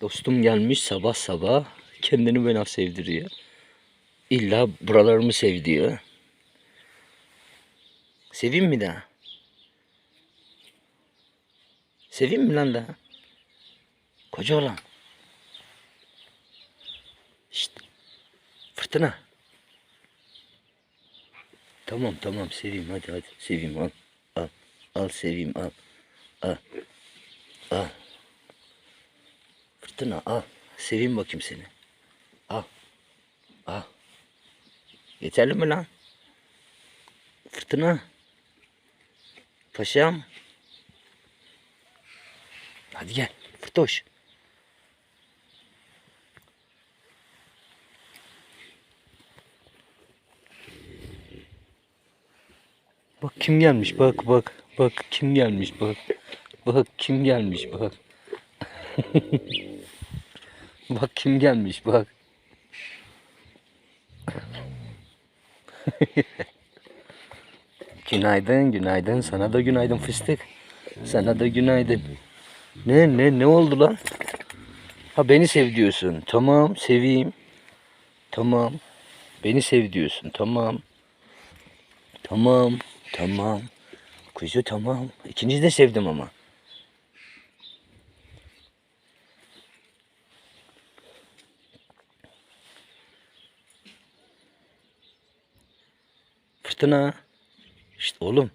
Dostum gelmiş sabah sabah kendini bana sevdiriyor. İlla buralarımı sev diyor. Seveyim mi daha? Seveyim mi lan daha? Koca olan. Şşt. Fırtına. Tamam tamam seveyim hadi hadi seveyim al. Al. Al seveyim al. Al. Al. Fırtına al. Seveyim bakayım seni. Al. Al. Yeterli mi lan? Fırtına. Paşam. Hadi gel. Fırtoş. Bak kim gelmiş bak bak bak kim gelmiş bak. Bak kim gelmiş bak. bak kim gelmiş bak. günaydın günaydın sana da günaydın fıstık. Sana da günaydın. Ne ne ne oldu lan? Ha beni sev diyorsun. Tamam seveyim. Tamam. Beni sev diyorsun. Tamam. Tamam. Tamam. Kuzu tamam. İkinizi de sevdim ama. Fırtına. İşte oğlum.